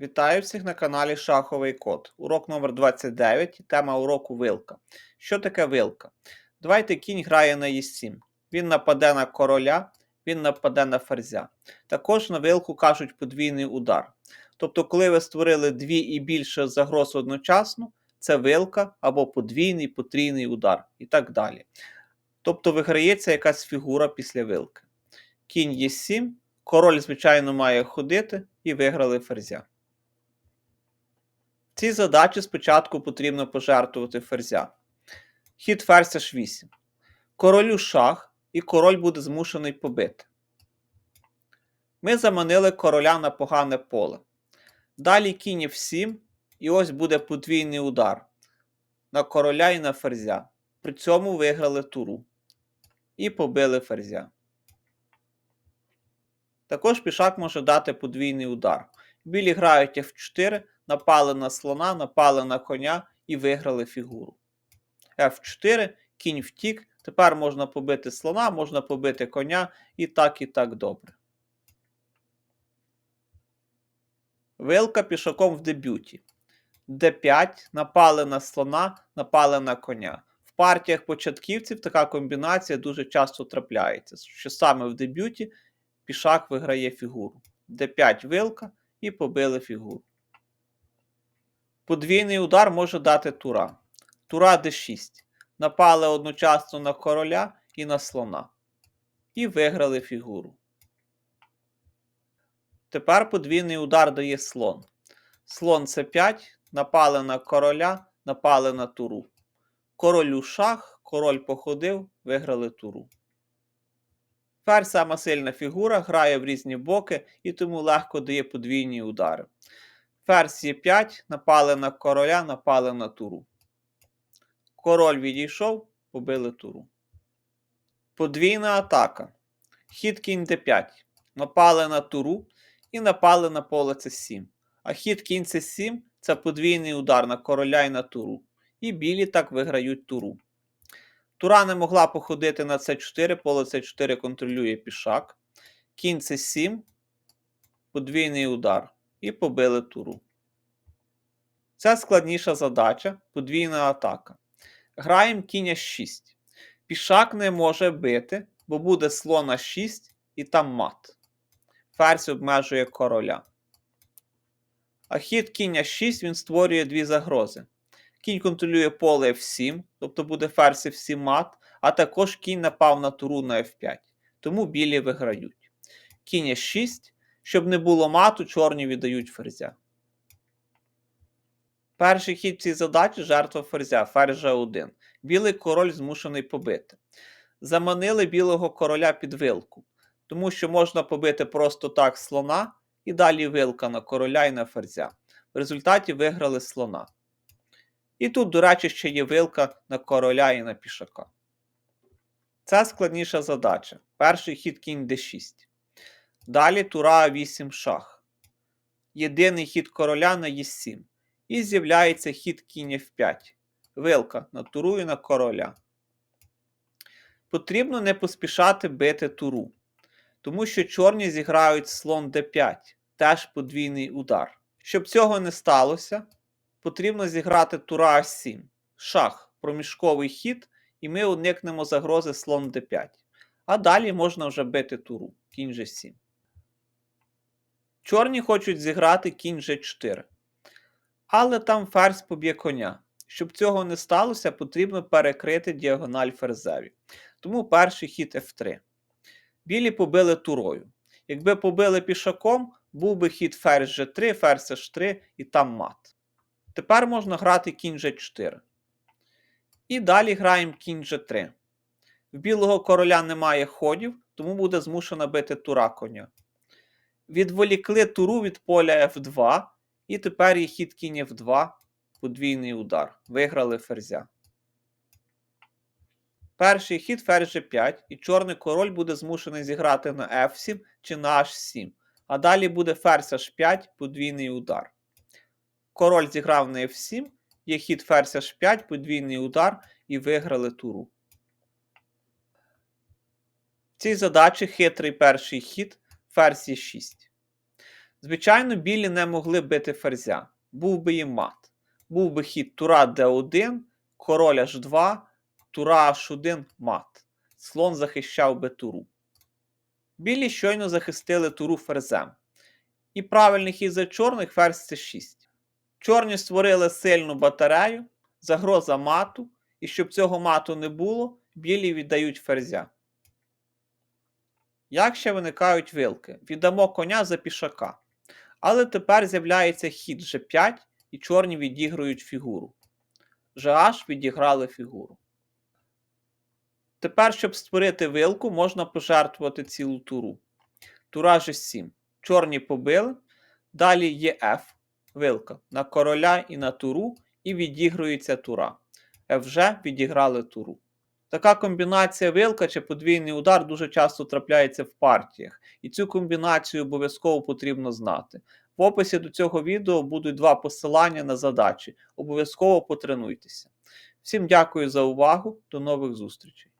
Вітаю всіх на каналі Шаховий Код. Урок номер 29 тема уроку вилка. Що таке вилка? Давайте кінь грає на Е7. Він нападе на короля, він нападе на ферзя. Також на вилку кажуть подвійний удар. Тобто, коли ви створили дві і більше загроз одночасно, це вилка або подвійний, потрійний удар і так далі. Тобто виграється якась фігура після вилки. Кінь Е7, король, звичайно, має ходити і виграли ферзя. Цій задачі спочатку потрібно пожертвувати ферзя. Хід ферзь h8. Королю шах, і король буде змушений побити. Ми заманили короля на погане поле. Далі кінь f7, і ось буде подвійний удар на короля і на ферзя. При цьому виграли туру. І побили ферзя. Також пішак може дати подвійний удар. Білі грають f4, напали на слона, напали на коня і виграли фігуру. F4, кінь втік. Тепер можна побити слона, можна побити коня і так, і так добре. Вилка пішаком в дебюті. D5, напали на слона, напали на коня. В партіях початківців така комбінація дуже часто трапляється, що саме в дебюті пішак виграє фігуру. D5 вилка і побили фігуру. Подвійний удар може дати тура. Тура d6. Напали одночасно на короля і на слона. І виграли фігуру. Тепер подвійний удар дає слон. Слон c5, напали на короля, напали на туру. Королю шах, король походив, виграли туру. Ферзь сама сильна фігура, грає в різні боки і тому легко дає подвійні удари. Ферзь Е5, напали на короля, напали на туру. Король відійшов, побили туру. Подвійна атака. Хід кінь d5. Напали на туру і напали на поле c7. А хід кінь c7 це подвійний удар на короля і на туру. І білі так виграють туру. Тура не могла походити на c4, поле c4 контролює пішак. Кінь c7, подвійний удар. І побили туру. Це складніша задача, подвійна атака. Граємо кінь 6. Пішак не може бити, бо буде слона 6 і там мат. Ферзь обмежує короля. А хід кінь 6 він створює дві загрози. Кінь контролює поле F7, тобто буде ферзь F7 мат, а також кінь напав на туру на F5. Тому білі виграють. Кінь 6, щоб не було мату, чорні віддають ферзя. Перший хід цій задачі жертва ферзя, ферзь G1. Білий король змушений побити. Заманили білого короля під вилку, тому що можна побити просто так слона і далі вилка на короля і на ферзя. В результаті виграли слона. І тут, до речі, ще є вилка на короля і на пішака. Це складніша задача. Перший хід кінь d6. Далі тура 8 шах. Єдиний хід короля на e7. І з'являється хід кінь f5. Вилка на туру і на короля. Потрібно не поспішати бити туру, тому що чорні зіграють слон d5, теж подвійний удар. Щоб цього не сталося, потрібно зіграти тура h7, шах, проміжковий хід, і ми уникнемо загрози слон d5. А далі можна вже бити туру, кінь g7. Чорні хочуть зіграти кінь g4. Але там ферзь поб'є коня. Щоб цього не сталося, потрібно перекрити діагональ ферзеві. Тому перший хід F3. Білі побили турою. Якби побили пішаком, був би хід ферзь G3, ферзь H3 і там мат. Тепер можна грати кінь G4. І далі граємо кінь G3. В білого короля немає ходів, тому буде змушена бити тура коня. Відволікли туру від поля F2. І тепер є хід кінь F2, подвійний удар. Виграли ферзя. Перший хід ферзь G5, і чорний король буде змушений зіграти на F7 чи на H7. А далі буде ферзь H5, подвійний удар. Король зіграв на F7, є хід ферзь H5, подвійний удар, і виграли туру. В цій задачі хитрий перший хід ферзь Е6. Звичайно, білі не могли бити ферзя. Був би їм мат. Був би хід тура d1, король h2, тура h1 мат. Слон захищав би туру. Білі щойно захистили туру ферзем. І правильний хід за чорних ферзь c6. Чорні створили сильну батарею, загроза мату, і щоб цього мату не було, білі віддають ферзя. Як ще виникають вилки? Віддамо коня за пішака. Але тепер з'являється хід G5, і чорні відіграють фігуру. GH відіграли фігуру. Тепер, щоб створити вилку, можна пожертвувати цілу туру. Тура G7. Чорні побили. Далі є F, вилка на короля і на туру, і відігрується тура. FG відіграли туру. Така комбінація вилка чи подвійний удар дуже часто трапляється в партіях, і цю комбінацію обов'язково потрібно знати. В описі до цього відео будуть два посилання на задачі. Обов'язково потренуйтеся. Всім дякую за увагу, до нових зустрічей!